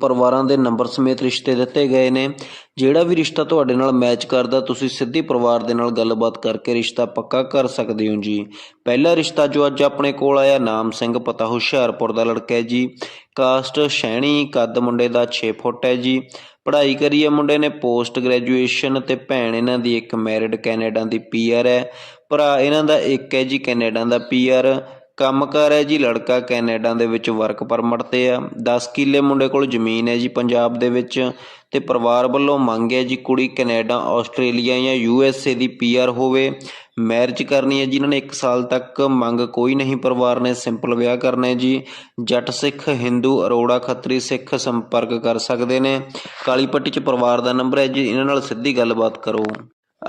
ਪਰਿਵਾਰਾਂ ਦੇ ਨੰਬਰ ਸਮੇਤ ਰਿਸ਼ਤੇ ਦਿੱਤੇ ਗਏ ਨੇ। ਜਿਹੜਾ ਵੀ ਰਿਸ਼ਤਾ ਤੁਹਾਡੇ ਨਾਲ ਮੈਚ ਕਰਦਾ, ਤੁਸੀਂ ਸਿੱਧੀ ਪਰਿਵਾਰ ਦੇ ਨਾਲ ਗੱਲਬਾਤ ਕਰਕੇ ਰਿਸ਼ਤਾ ਪੱਕਾ ਕਰ ਸਕਦੇ ਹੋ ਜੀ। ਪਹਿਲਾ ਰਿਸ਼ਤਾ ਜੋ ਅੱਜ ਆਪਣੇ ਕੋਲ ਆਇਆ, ਨਾਮ ਸਿੰਘ, ਪਤਾ ਹੁਸ਼ਿਆਰਪੁਰ ਦਾ ਲੜਕਾ ਹੈ ਜੀ। ਕਾਸਟ ਸ਼ੈਣੀ ਕੱਦ ਮੁੰਡੇ ਦਾ 6 ਫੁੱਟ ਹੈ ਜੀ। ਪੜ੍ਹਾਈ ਕਰੀ ਹੈ ਮੁੰਡੇ ਨੇ ਪੋਸਟ ਗ੍ਰੈਜੂਏਸ਼ਨ ਤੇ ਭੈਣ ਇਹਨਾਂ ਦੀ ਇੱਕ ਮੈਰਿਡ ਕੈਨੇਡਾ ਦੀ ਪੀਆਰ ਹੈ। ਭਰਾ ਇਹਨਾਂ ਦਾ ਇੱਕ ਹੈ ਜੀ ਕੈਨੇਡਾ ਦਾ ਪੀਆਰ ਕੰਮ ਕੰਮਕਾਰ ਹੈ ਜੀ, ਲੜਕਾ ਕੈਨੇਡਾ ਦੇ ਵਿੱਚ ਵਰਕ ਪਰਮਿਟ ਤੇ ਆ। 10 ਕਿੱਲੇ ਮੁੰਡੇ ਕੋਲ ਜ਼ਮੀਨ ਹੈ ਜੀ ਪੰਜਾਬ ਦੇ ਵਿੱਚ ਤੇ ਪਰਿਵਾਰ ਵੱਲੋਂ ਮੰਗ ਹੈ ਜੀ ਕੁੜੀ ਕੈਨੇਡਾ, ਆਸਟ੍ਰੇਲੀਆ ਜਾਂ ਯੂ ਐਸ ਏ ਦੀ ਪੀ ਆਰ ਹੋਵੇ। ਮੈਰਿਜ ਕਰਨੀ ਹੈ ਜਿਨ੍ਹਾਂ ਨੇ 1 ਸਾਲ ਤੱਕ ਮੰਗ ਕੋਈ ਨਹੀਂ, ਪਰਿਵਾਰ ਨੇ ਸਿੰਪਲ ਵਿਆਹ ਕਰਨਾ ਹੈ ਜੀ। ਜੱਟ ਸਿੱਖ, ਹਿੰਦੂ, ਅਰੋੜਾ, ਖੱਤਰੀ ਸਿੱਖ ਸੰਪਰਕ ਕਰ ਸਕਦੇ ਨੇ। ਕਾਲੀ ਪੱਟੀ ਚ ਪਰਿਵਾਰ ਦਾ ਨੰਬਰ ਹੈ ਜੀ, ਇਹਨਾਂ ਨਾਲ ਸਿੱਧੀ ਗੱਲਬਾਤ ਕਰੋ।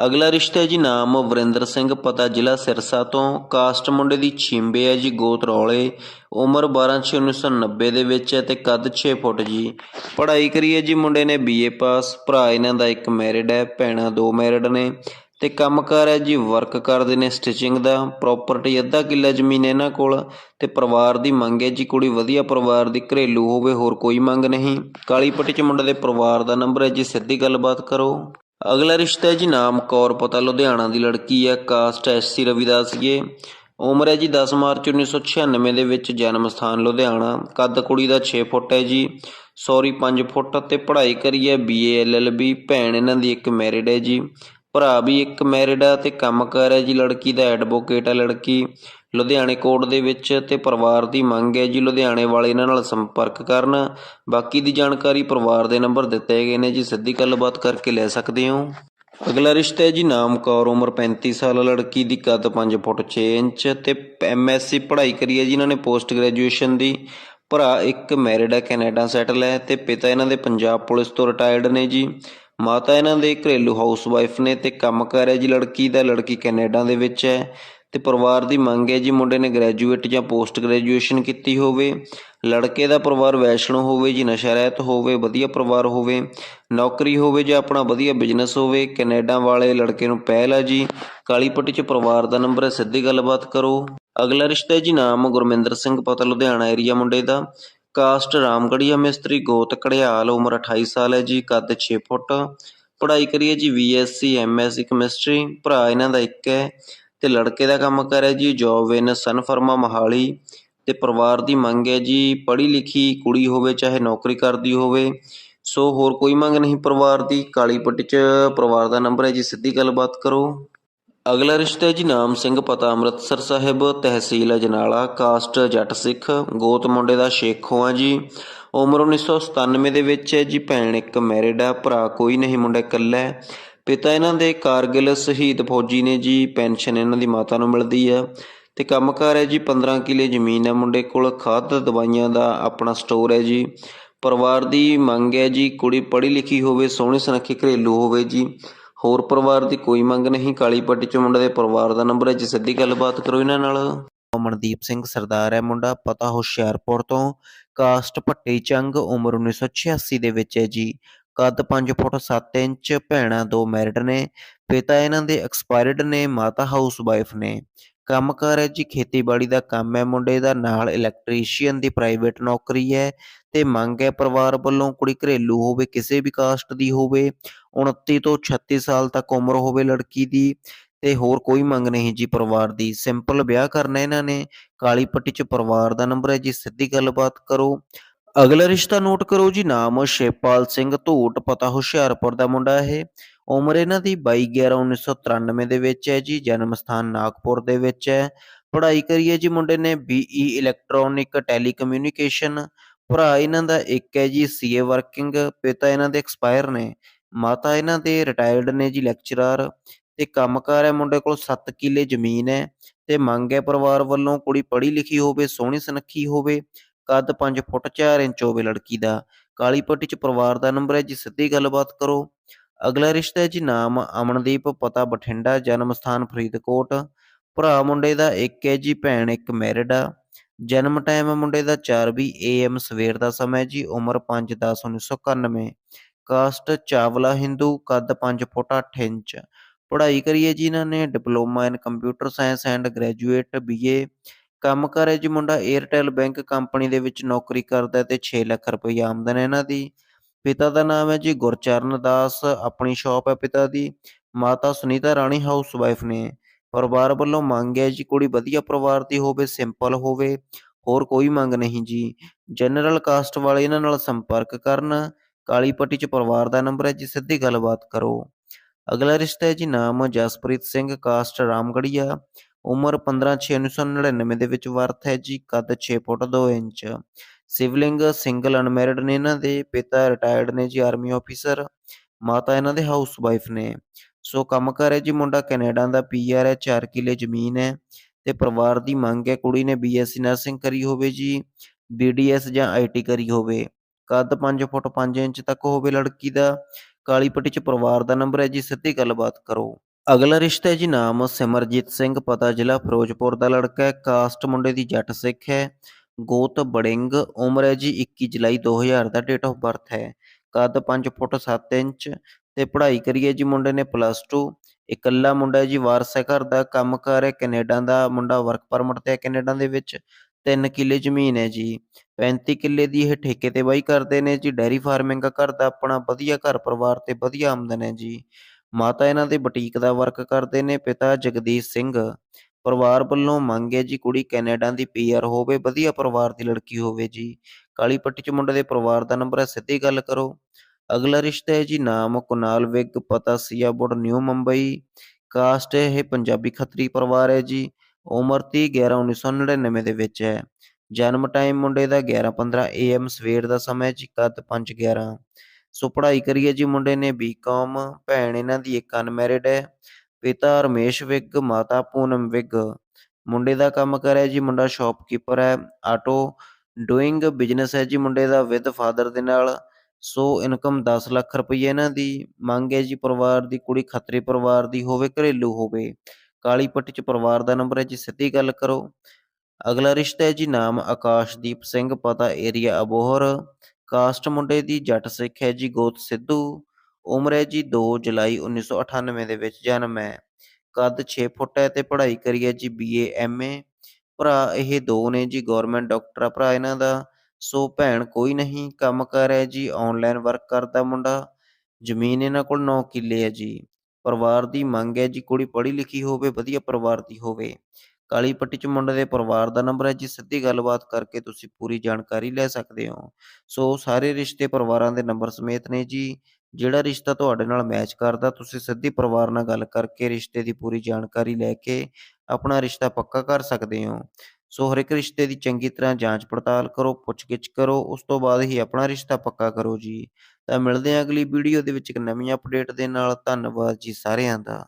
ਅਗਲਾ ਰਿਸ਼ਤਾ ਹੈ ਜੀ ਨਾਮ ਵਰਿੰਦਰ ਸਿੰਘ, ਪਤਾ ਜ਼ਿਲ੍ਹਾ ਸਿਰਸਾ ਤੋਂ। ਕਾਸਟ ਮੁੰਡੇ ਦੀ ਛਿੰਬੇ ਹੈ ਜੀ, ਗੋਤ ਰੌਲੇ। ਉਮਰ 12/6/1990 ਦੇ ਵਿੱਚ ਹੈ ਤੇ ਕੱਦ 6 ਫੁੱਟ ਜੀ। ਪੜ੍ਹਾਈ ਕਰੀ ਹੈ ਜੀ, ਮੁੰਡੇ ਨੇ ਬੀਏ ਪਾਸ ਭਰਾ ਇਹਨਾਂ ਦਾ ਇੱਕ ਮੈਰਿਡ ਹੈ, ਭੈਣਾਂ ਦੋ ਮੈਰਿਡ ਨੇ। ਤੇ ਕੰਮਕਾਰ ਹੈ ਜੀ ਵਰਕ ਕਰਦੇ ਨੇ ਸਟਿਚਿੰਗ ਦਾ। ਪ੍ਰਾਪਰਟੀ ਅੱਧਾ ਕਿੱਲਾ ਜ਼ਮੀਨ ਇਹਨਾਂ ਕੋਲ। ਤੇ ਪਰਿਵਾਰ ਦੀ ਮੰਗ ਹੈ ਜੀ, ਕੁੜੀ ਵਧੀਆ ਪਰਿਵਾਰ ਦੀ, ਘਰੇਲੂ ਹੋਵੇ, ਹੋਰ ਕੋਈ ਮੰਗ ਨਹੀਂ। ਕਾਲੀ ਪੱਟੀ ਚ ਮੁੰਡੇ ਦੇ ਪਰਿਵਾਰ ਦਾ ਨੰਬਰ ਹੈ ਜੀ, ਸਿੱਧੀ ਗੱਲਬਾਤ ਕਰੋ। ਅਗਲਾ ਰਿਸ਼ਤਾ ਹੈ ਜੀ ਨਾਮ ਕੌਰ, ਪਤਾ ਲੁਧਿਆਣਾ ਦੀ ਲੜਕੀ ਹੈ, ਕਾਸਟ ਐਸਸੀ ਜੀ। ਉਮਰ ਹੈ ਜੀ 10 ਮਾਰਚ 1996 ਦੇ ਵਿੱਚ ਜਨਮ ਸਥਾਨ ਲੁਧਿਆਣਾ। ਕੱਦ ਕੁੜੀ ਦਾ 6 ਫੁੱਟ ਹੈ ਜੀ, ਸੌਰੀ 5 ਫੁੱਟ ਤੇ ਪੜ੍ਹਾਈ ਕਰੀ ਹੈ ਬੀਏ ਐਲਐਲਬੀ ਭੈਣ ਇਹਨਾਂ ਦੀ ਇੱਕ ਮੈਰਿਡ ਹੈ ਜੀ। ਭਰਾ ਵੀ ਇੱਕ ਮੈਰਿਡ ਆ ਤੇ ਕੰਮ ਕਰ ਹੈ ਜੀ, ਲੜਕੀ ਦਾ ਐਡਵੋਕੇਟ ਹੈ ਲੜਕੀ। ਲੁਧਿਆਣੇ ਕੋਰਟ ਦੇ ਵਿੱਚ ਤੇ ਪਰਿਵਾਰ ਦੀ ਮੰਗ ਹੈ ਜੀ ਲੁਧਿਆਣੇ ਵਾਲੇ ਇਹਨਾਂ ਨਾਲ ਸੰਪਰਕ ਕਰਨ। ਬਾਕੀ ਦੀ ਜਾਣਕਾਰੀ ਪਰਿਵਾਰ ਦੇ ਨੰਬਰ ਦਿੱਤੇ ਗਏ ਨੇ ਜੀ, ਸਿੱਧੀ ਗੱਲਬਾਤ ਕਰਕੇ ਲੈ ਸਕਦੇ ਹੋ। ਅਗਲਾ ਰਿਸ਼ਤਾ ਹੈ ਜੀ, ਨਾਮ ਕੌਰ, ਉਮਰ 35 ਸਾਲ, ਲੜਕੀ ਦੀ ਕੱਦ 5 ਫੁੱਟ 6 ਇੰਚ ਤੇ ਐਮਐਸਸੀ ਪੜ੍ਹਾਈ ਕਰੀ ਹੈ ਜੀ, ਇਹਨਾਂ ਨੇ ਪੋਸਟ ਗ੍ਰੈਜੂਏਸ਼ਨ ਦੀ। ਭਰਾ ਇੱਕ ਮੈਰਿਡ ਹੈ, ਕੈਨੇਡਾ ਸੈਟਲ ਹੈ ਤੇ ਪਿਤਾ ਇਹਨਾਂ ਦੇ ਪੰਜਾਬ ਪੁਲਿਸ ਤੋਂ ਰਿਟਾਇਰਡ ਨੇ ਜੀ। ਮਾਤਾ ਇਹਨਾਂ ਦੇ ਘਰੇਲੂ ਹਾਊਸਵਾਈਫ ਨੇ ਤੇ ਕੰਮ ਕਰ ਹੈ ਜੀ, ਲੜਕੀ ਦਾ ਲੜਕੀ ਕੈਨੇਡਾ ਦੇ ਵਿੱਚ ਹੈ। ਤੇ ਪਰਿਵਾਰ ਦੀ ਮੰਗ ਹੈ ਜੀ ਮੁੰਡੇ ਨੇ ਗ੍ਰੈਜੂਏਟ ਜਾਂ ਪੋਸਟ ਗ੍ਰੈਜੂਏਸ਼ਨ ਕੀਤੀ ਹੋਵੇ। ਲੜਕੇ ਦਾ ਪਰਿਵਾਰ ਵੈਸ਼ਨੋ ਹੋਵੇ ਜੀ, ਨਸ਼ਾ ਰਹਿਤ ਹੋਵੇ, ਵਧੀਆ ਪਰਿਵਾਰ ਹੋਵੇ, ਨੌਕਰੀ ਹੋਵੇ ਜਾਂ ਆਪਣਾ ਵਧੀਆ ਬਿਜ਼ਨਸ ਹੋਵੇ, ਕੈਨੇਡਾ ਵਾਲੇ ਲੜਕੇ ਨੂੰ ਪਹਿਲ ਹੈ ਜੀ। ਕਾਲੀ ਪੱਟੀ ਚ ਪਰਿਵਾਰ ਦਾ ਨੰਬਰ ਹੈ, ਸਿੱਧੀ ਗੱਲਬਾਤ ਕਰੋ। ਅਗਲਾ ਰਿਸ਼ਤਾ ਹੈ ਜੀ, ਨਾਮ ਗੁਰਮਿੰਦਰ ਸਿੰਘ ਪਤਾ, ਲੁਧਿਆਣਾ ਏਰੀਆ ਮੁੰਡੇ ਦਾ। ਕਾਸਟ ਰਾਮਗੜੀਆ ਮਿਸਤਰੀ ਗੋਤ ਕੜਿਆਲ ਉਮਰ 28 ਸਾਲ ਹੈ ਜੀ, ਕੱਦ 6 ਫੁੱਟ। ਪੜ੍ਹਾਈ ਕਰੀ ਹੈ ਜੀ ਬੀਐਸਸੀ ਐਮਐਸਸੀ ਕੈਮਿਸਟਰੀ ਭਰਾ ਇਹਨਾਂ ਦਾ ਇੱਕ ਹੈ। ਤੇ ਲੜਕੇ ਦਾ ਕੰਮ ਕਰ ਹੈ ਜੀ ਜੋਬ ਇਨ ਫਰਮਾ ਮਹਾਲੀ ਤੇ ਪਰਿਵਾਰ ਦੀ ਮੰਗ ਹੈ ਜੀ, ਪੜ੍ਹੀ ਲਿਖੀ ਕੁੜੀ ਹੋਵੇ, ਚਾਹੇ ਨੌਕਰੀ ਕਰਦੀ ਹੋਵੇ। ਸੋ ਹੋਰ ਕੋਈ ਮੰਗ ਨਹੀਂ ਪਰਿਵਾਰ ਦੀ, ਕਾਲੀ ਪੱਟੀ ਚ ਪਰਿਵਾਰ ਦਾ ਨੰਬਰ ਹੈ ਜੀ, ਸਿੱਧੀ ਗੱਲਬਾਤ ਕਰੋ। ਅਗਲਾ ਰਿਸ਼ਤਾ ਹੈ ਜੀ, ਨਾਮ ਸਿੰਘ, ਪਤਾ ਅੰਮ੍ਰਿਤਸਰ ਸਾਹਿਬ, ਤਹਿਸੀਲ ਅਜਨਾਲਾ, ਕਾਸਟ ਜੱਟ ਸਿੱਖ, ਗੋਤ ਮੁੰਡੇ ਦਾ ਸ਼ੇਖੋ ਆ ਜੀ। ਉਮਰ 1997 ਦੇ ਵਿੱਚ ਹੈ ਜੀ, ਭੈਣ ਇੱਕ ਮੈਰਿਡ ਆ, ਭਰਾ ਕੋਈ ਨਹੀਂ, ਮੁੰਡਾ ਇਕੱਲਾ ਹੈ। ਪਿਤਾ ਇਹਨਾਂ ਦੇ ਕਾਰਗਿਲ ਸ਼ਹੀਦ ਫੌਜੀ ਨੇ ਜੀ, ਪੈਨਸ਼ਨ ਇਹਨਾਂ ਦੀ ਮਾਤਾ ਨੂੰ ਮਿਲਦੀ ਆ। ਤੇ ਕੰਮਕਾਰ ਹੈ ਜੀ 15 ਕਿੱਲੇ ਜ਼ਮੀਨ ਹੈ ਮੁੰਡੇ ਕੋਲ। ਖਾਦ, ਦਵਾਈਆਂ ਦਾ ਆਪਣਾ ਸਟੋਰ ਹੈ ਜੀ। ਪਰਿਵਾਰ ਦੀ ਮੰਗ ਹੈ ਜੀ, ਕੁੜੀ ਪੜ੍ਹੀ ਲਿਖੀ ਹੋਵੇ, ਸੋਹਣੀ ਸੁਨੱਖੀ ਘਰੇਲੂ ਹੋਵੇ ਜੀ। ਹੋਰ ਪਰਿਵਾਰ ਦੀ ਕੋਈ ਮੰਗ ਨਹੀਂ, ਕਾਲੀ ਪੱਟੀ ਚ ਮੁੰਡੇ ਦੇ ਪਰਿਵਾਰ ਦਾ ਨੰਬਰ ਹੈ ਜੀ। ਸਿੱਧੀ ਗੱਲਬਾਤ ਕਰੋ ਇਹਨਾਂ ਨਾਲ। ਅਮਨਦੀਪ ਸਿੰਘ ਸਰਦਾਰ ਹੈ ਮੁੰਡਾ, ਪਤਾ ਹੁਸ਼ਿਆਰਪੁਰ ਤੋਂ। ਕਾਸਟ ਭੱਟੀ ਚੰਗ, ਉਮਰ 1986 ਦੇ ਵਿੱਚ ਹੈ ਜੀ। ਕੱਦ 5 ਫੁੱਟ 7 ਇੰਚ, ਭੈਣਾਂ ਦੋ ਮੈਰਿਡ ਨੇ, ਪਿਤਾ ਇਹਨਾਂ ਦੇ ਐਕਸਪਾਇਰਡ ਨੇ, ਮਾਤਾ ਹਾਊਸ ਵਾਈਫ ਨੇ ਕੰਮਕਾਰ ਹੈ ਜੀ, ਖੇਤੀਬਾੜੀ ਦਾ ਕੰਮ ਹੈ ਮੁੰਡੇ ਦਾ, ਨਾਲ ਇਲੈਕਟ੍ਰੀਸ਼ੀਅਨ ਦੀ ਪ੍ਰਾਈਵੇਟ ਨੌਕਰੀ ਹੈ ਤੇ ਮੰਗ ਹੈ ਪਰਿਵਾਰ ਵੱਲੋਂ ਕੁੜੀ ਘਰੇਲੂ ਹੋਵੇ, ਕਿਸੇ ਵੀ ਕਾਸਟ ਦੀ ਹੋਵੇ 29 ਤੋਂ 36 ਸਾਲ ਤੱਕ ਉਮਰ ਹੋਵੇ ਲੜਕੀ ਦੀ ਤੇ ਹੋਰ ਕੋਈ ਮੰਗ ਨਹੀਂ ਜੀ ਪਰਿਵਾਰ ਦੀ। ਸਿੰਪਲ ਵਿਆਹ ਕਰਨਾ ਇਹਨਾਂ ਨੇ, ਕਾਲੀ ਪੱਟੀ ਚ ਪਰਿਵਾਰ ਦਾ ਨੰਬਰ ਹੈ ਜੀ, ਸਿੱਧੀ ਗੱਲਬਾਤ ਕਰੋ। ਅਗਲਾ ਰਿਸ਼ਤਾ ਨੋਟ ਕਰੋ ਜੀ, ਨਾਮ ਸ਼ੇਪਾਲ ਸਿੰਘ ਧੂਟ, ਪਤਾ ਹੁਸ਼ਿਆਰਪੁਰ ਦਾ ਮੁੰਡਾ ਇਹ। ਉਮਰ ਇਹਨਾਂ ਦੀ 22 11 1993 ਦੇ ਵਿੱਚ ਹੈ ਜੀ, ਜਨਮ ਸਥਾਨ ਨਾਗਪੁਰ ਦੇ ਵਿੱਚ ਹੈ। ਪੜ੍ਹਾਈ ਕਰੀ ਹੈ ਜੀ ਮੁੰਡੇ ਨੇ ਬੀਈ ਇਲੈਕਟ੍ਰੋਨਿਕ ਟੈਲੀਕਮਿਊਨੀਕੇਸ਼ਨ। ਭਰਾ ਇਹਨਾਂ ਦਾ ਇੱਕ ਹੈ ਜੀ ਸੀਏ ਵਰਕਿੰਗ, ਪਿਤਾ ਇਹਨਾਂ ਦੇ ਐਕਸਪਾਇਰ ਨੇ, ਮਾਤਾ ਇਹਨਾਂ ਦੇ ਰਿਟਾਇਰਡ ਨੇ ਜੀ ਲੈਕਚਰਰ। ਤੇ ਕੰਮਕਾਰ ਹੈ ਮੁੰਡੇ ਕੋਲ 7 ਕਿੱਲੇ ਜ਼ਮੀਨ ਹੈ, ਤੇ ਮੰਗ ਹੈ ਪਰਿਵਾਰ ਵੱਲੋਂ ਕੁੜੀ ਪੜ੍ਹੀ ਲਿਖੀ ਹੋਵੇ, ਸੋਹਣੀ ਸੁਨੱਖੀ ਹੋਵੇ। ਕੱਦ 5 ਫੁੱਟ 4 ਇੰਚ ਹੋਵੇ ਲੜਕੀ ਦਾ। ਕਾਲੀ ਪੱਟੀ ਚ ਪਰਿਵਾਰ ਦਾ ਨੰਬਰ ਹੈ ਜੀ, ਸਿੱਧੀ ਗੱਲਬਾਤ ਕਰੋ। ਅਗਲਾ ਰਿਸ਼ਤਾ ਹੈ ਜੀ, ਨਾਮ ਅਮਨਦੀਪ, ਪਤਾ ਬਠਿੰਡਾ, ਜਨਮ ਸਥਾਨ ਫਰੀਦਕੋਟ। ਭਰਾ ਮੁੰਡੇ ਦਾ ਇੱਕ ਹੈ ਜੀ, ਭੈਣ ਇੱਕ ਮੈਰਿਡ ਆ। ਜਨਮ ਟਾਈਮ ਮੁੰਡੇ ਦਾ 4:20 AM ਸਵੇਰ ਦਾ ਸਮਾਂ ਜੀ, ਉਮਰ 5/10/1991 ਕਾਸਟ ਚਾਵਲਾ ਹਿੰਦੂ, ਕੱਦ 5 ਫੁੱਟ 8 ਇੰਚ। ਪੜ੍ਹਾਈ ਕਰੀ ਹੈ ਜੀ ਇਹਨਾਂ ਨੇ, diploma in computer science and graduate BA ਕੰਮ ਕਾਰ ਹੈ ਜੀ ਮੁੰਡਾ ਏਅਰਟੈਲ ਬੈਂਕ ਕੰਪਨੀ ਦੇ ਵਿੱਚ ਨੌਕਰੀ ਕਰਦਾ ਤੇ 6 ਲੱਖ ਰੁਪਏ ਆਮਦਨ ਹੈ ਇਹਨਾਂ ਦੀ। ਪਿਤਾ ਦਾ ਨਾਮ ਹੈ ਜੀ ਗੁਰਚਰਨ ਦਾਸ, ਆਪਣੀ ਸ਼ਾਪ ਹੈ ਪਿਤਾ ਦੀ। ਮਾਤਾ ਸੁਨੀਤਾ ਰਾਣੀ ਹਾਊਸ ਵਾਈਫ ਨੇ। ਪਰਿਵਾਰ ਵੱਲੋਂ ਮੰਗ ਹੈ ਜੀ ਕੁੜੀ ਵਧੀਆ ਪਰਿਵਾਰ ਦੀ ਹੋਵੇ ਸਿੰਪਲ ਹੋਵੇ, ਹੋਰ ਕੋਈ ਮੰਗ ਨਹੀਂ ਜੀ। ਜਨਰਲ ਕਾਸਟ ਵਾਲੇ ਇਹਨਾਂ ਨਾਲ ਸੰਪਰਕ ਕਰਨ। ਕਾਲੀ ਪੱਟੀ 'ਚ ਪਰਿਵਾਰ ਦਾ ਨੰਬਰ ਹੈ ਜੀ, ਸਿੱਧੀ ਗੱਲਬਾਤ ਕਰੋ। ਅਗਲਾ ਰਿਸ਼ਤਾ ਹੈ ਜੀ ਨਾਮ ਜਸਪ੍ਰੀਤ ਸਿੰਘ ਕਾਸਟ ਰਾਮਗੜੀਆ। ਉਮਰ 15/6/1999 ਦੇ ਵਿੱਚ ਵਰਤ ਹੈ ਜੀ, ਕੱਦ 6 ਫੁੱਟ 2 ਇੰਚ। ਸਿਵਲਿੰਗ ਸਿੰਗਲ ਅਨਮੈਰਿਡ ਨੇ ਇਹਨਾਂ ਦੇ, ਪਿਤਾ ਰਿਟਾਇਰਡ ਨੇ ਜੀ, ਆਰਮੀ ਆਫੀਸਰ ਮਾਤਾ ਇਹਨਾਂ ਦੇ ਹਾਊਸ ਵਾਈਫ ਨੇ। ਸੋ ਕੰਮ ਕਰ ਹੈ ਜੀ ਮੁੰਡਾ ਕੈਨੇਡਾ ਦਾ ਪੀਆਰ ਹੈ 4 ਕਿਲੇ ਜ਼ਮੀਨ ਹੈ ਤੇ ਪਰਿਵਾਰ ਦੀ ਮੰਗ ਹੈ ਕੁੜੀ ਨੇ ਬੀਐਸਸੀ ਨਰਸਿੰਗ ਕਰੀ ਹੋਵੇ ਜੀ ਬੀਡੀਐਸ ਜਾਂ ਆਈਟੀ ਕਰੀ ਹੋਵੇ। ਕੱਦ 5 ਫੁੱਟ 5 ਇੰਚ ਤੱਕ ਹੋਵੇ ਲੜਕੀ ਦਾ। ਕਾਲੀ ਪੱਟੀ 'ਚ ਪਰਿਵਾਰ ਦਾ ਨੰਬਰ ਹੈ ਜੀ, ਸਿੱਧੀ ਗੱਲਬਾਤ ਕਰੋ। ਅਗਲਾ ਰਿਸ਼ਤਾ ਹੈ ਜੀ ਨਾਮ ਸਿਮਰਜੀਤ ਸਿੰਘ, ਪਤਾ ਜ਼ਿਲ੍ਹਾ ਫਿਰੋਜ਼ਪੁਰ ਦਾ ਲੜਕਾ ਹੈ, ਕਾਸਟ ਮੁੰਡੇ ਦੀ ਜੱਟ ਸਿੱਖ ਹੈ। ਗੋਤ ਬੜਿੰਗ, ਉਮਰ ਹੈ ਜੀ 21 ਜੁਲਾਈ 2000 ਦਾ ਡੇਟ ਆਫ ਬਰਥ ਹੈ। ਕੱਦ 5 ਫੁੱਟ 7 ਇੰਚ ਤੇ ਪੜ੍ਹਾਈ ਕਰੀਏ ਜੀ ਮੁੰਡੇ ਨੇ ਪਲੱਸ 2 ਇਕੱਲਾ ਮੁੰਡਾ ਜੀ ਵਾਰਸ ਹੈ ਘਰ ਦਾ, ਕੰਮ ਕਾਰ ਹੈ ਕੈਨੇਡਾ ਦਾ, ਮੁੰਡਾ ਵਰਕ ਪਰਮਿਟ ਤੇ ਹੈ ਕੈਨੇਡਾ ਦੇ ਵਿੱਚ। 3 ਕਿੱਲੇ ਜ਼ਮੀਨ ਹੈ ਜੀ। 35 ਕਿੱਲੇ ਦੀ ਇਹ ਠੇਕੇ ਤੇ ਬਾਈ ਕਰਦੇ ਨੇ ਜੀ, ਡੈਰੀ ਫਾਰਮਿੰਗ ਘਰ ਦਾ, ਆਪਣਾ ਵਧੀਆ ਘਰ ਪਰਿਵਾਰ ਤੇ ਵਧੀਆ ਆਮਦਨ ਹੈ ਜੀ। ਮਾਤਾ ਇਹਨਾਂ ਦੇ ਬੁਟੀਕ ਦਾ ਵਰਕ ਕਰਦੇ ਨੇ, ਪਿਤਾ ਜਗਦੀਸ਼ ਸਿੰਘ। ਪਰਿਵਾਰ ਵੱਲੋਂ ਮੰਗ ਹੈ ਜੀ ਕੁੜੀ ਕੈਨੇਡਾ ਦੀ ਪੀਆਰ ਹੋਵੇ, ਵਧੀਆ ਪਰਿਵਾਰ ਦੀ ਲੜਕੀ ਹੋਵੇ ਜੀ। ਕਾਲੀ ਪੱਟੀ ਚ ਮੁੰਡੇ ਦੇ ਪਰਿਵਾਰ ਦਾ ਨੰਬਰ ਹੈ, ਸਿੱਧੀ ਗੱਲ ਕਰੋ। ਅਗਲਾ ਰਿਸ਼ਤਾ ਹੈ ਜੀ ਨਾਮ ਕੁਨਾਲ ਵਿਗ, ਪਤਾ ਸੀਆਬੁੜ ਨਿਊ ਮੁੰਬਈ। ਕਾਸਟ ਇਹ ਪੰਜਾਬੀ ਖੱਤਰੀ ਪਰਿਵਾਰ ਹੈ ਜੀ। ਉਮਰ 30 11 1999 ਦੇ ਵਿੱਚ ਹੈ। ਜਨਮ ਟਾਈਮ ਮੁੰਡੇ ਦਾ 11:15 AM ਸਵੇਰ ਦਾ ਸਮਾਂ ਜੀ, ਕੱਦ 5:11 ਸੋ ਪੜ੍ਹਾਈ ਕਰੀਏ ਜੀ ਮੁੰਡੇ ਨੇ ਬੀਕਾਮ ਭੈਣ ਇਹਨਾਂ ਦੀ ਇੱਕ ਅਨਮੈਰਿਡ ਹੈ, ਪਿਤਾ ਰਮੇਸ਼ ਵਿਗ, ਮਾਤਾ ਪੂਨਮ ਵਿਗ। ਮੁੰਡੇ ਦਾ ਕੰਮ ਕਰਿਆ ਜੀ ਮੁੰਡਾ ਸ਼ਾਪਕੀਪਰ ਹੈ ਆਟੋ ਡੂਇੰਗ ਬਿਜ਼ਨਸ ਹੈ ਜੀ ਮੁੰਡੇ ਦਾ ਵਿਦ ਫਾਦਰ ਦੇ ਨਾਲ। ਸੋ ਇਨਕਮ 10 ਲੱਖ ਰੁਪਏ ਇਹਨਾਂ ਦੀ, ਮੰਗ ਹੈ ਜੀ ਪਰਿਵਾਰ ਦੀ, ਕੁੜੀ ਖੱਤਰੀ ਪਰਿਵਾਰ ਦੀ ਹੋਵੇ, ਘਰੇਲੂ ਹੋਵੇ। ਕਾਲੀ ਪੱਟੀ ਚ ਪਰਿਵਾਰ ਦਾ ਨੰਬਰ ਹੈ ਜੀ, ਸਿੱਧੀ ਗੱਲ ਕਰੋ। ਅਗਲਾ ਰਿਸ਼ਤਾ ਹੈ ਜੀ ਨਾਮ ਆਕਾਸ਼ਦੀਪ ਸਿੰਘ, ਪਤਾ ਏਰੀਆ ਅਬੋਹਰ। ਕਾਸਟ ਮੁੰਡੇ ਦੀ ਜੱਟ ਸਿੱਖ ਹੈ ਜੀ ਗੋਤ ਸਿੱਧੂ। ਉਮਰ ਹੈ ਜੀ 2 ਜੁਲਾਈ 1998 ਦੇ ਵਿੱਚ ਜਨਮ ਹੈ। ਕੱਦ 6 ਫੁੱਟ ਹੈ ਤੇ ਪੜ੍ਹਾਈ ਕਰੀ ਹੈ ਜੀ ਬੀਏ ਐਮਏ ਭਰਾ ਇਹ ਦੋ ਨੇ ਜੀ ਗਵਰਨਮੈਂਟ ਡਾਕਟਰ ਆ ਭਰਾ ਇਹਨਾਂ ਦਾ। ਸੋ ਭੈਣ ਕੋਈ ਨਹੀਂ, ਕੰਮ ਕਰ ਹੈ ਜੀ ਆਨਲਾਈਨ ਵਰਕ ਕਰਦਾ ਮੁੰਡਾ। ਜ਼ਮੀਨ ਇਹਨਾਂ ਕੋਲ 9 ਕਿੱਲੇ ਹੈ ਜੀ। ਪਰਿਵਾਰ ਦੀ ਮੰਗ ਹੈ ਜੀ, ਕੁੜੀ ਪੜ੍ਹੀ ਲਿਖੀ ਹੋਵੇ, ਵਧੀਆ ਪਰਿਵਾਰ ਦੀ ਹੋਵੇ। ਕਾਲੀ ਪੱਟੀ ਚ ਮੁੰਡੇ ਦੇ ਪਰਿਵਾਰ ਦਾ ਨੰਬਰ ਹੈ ਜੀ, ਸਿੱਧੀ ਗੱਲਬਾਤ ਕਰਕੇ ਤੁਸੀਂ ਪੂਰੀ ਜਾਣਕਾਰੀ ਲੈ ਸਕਦੇ ਹੋ। ਸੋ ਸਾਰੇ ਰਿਸ਼ਤੇ ਪਰਿਵਾਰਾਂ ਦੇ ਨੰਬਰ ਸਮੇਤ ਨੇ ਜੀ। ਜਿਹੜਾ ਰਿਸ਼ਤਾ ਤੁਹਾਡੇ ਨਾਲ ਮੈਚ ਕਰਦਾ, ਤੁਸੀਂ ਸਿੱਧੀ ਪਰਿਵਾਰ ਨਾਲ ਗੱਲ ਕਰਕੇ ਰਿਸ਼ਤੇ ਦੀ ਪੂਰੀ ਜਾਣਕਾਰੀ ਲੈ ਕੇ ਆਪਣਾ ਰਿਸ਼ਤਾ ਪੱਕਾ ਕਰ ਸਕਦੇ ਹੋ। ਸੋ ਹਰ ਇੱਕ ਰਿਸ਼ਤੇ ਦੀ ਚੰਗੀ ਤਰ੍ਹਾਂ ਜਾਂਚ ਪੜਤਾਲ ਕਰੋ, ਪੁੱਛਗਿੱਛ ਕਰੋ, ਉਸ ਤੋਂ ਬਾਅਦ ਹੀ ਆਪਣਾ ਰਿਸ਼ਤਾ ਪੱਕਾ ਕਰੋ ਜੀ। ਤਾਂ ਮਿਲਦੇ ਹਾਂ ਅਗਲੀ ਵੀਡੀਓ ਦੇ ਵਿੱਚ ਇੱਕ ਨਵੀਂ ਅਪਡੇਟ ਦੇ ਨਾਲ। ਧੰਨਵਾਦ ਜੀ ਸਾਰਿਆਂ ਦਾ।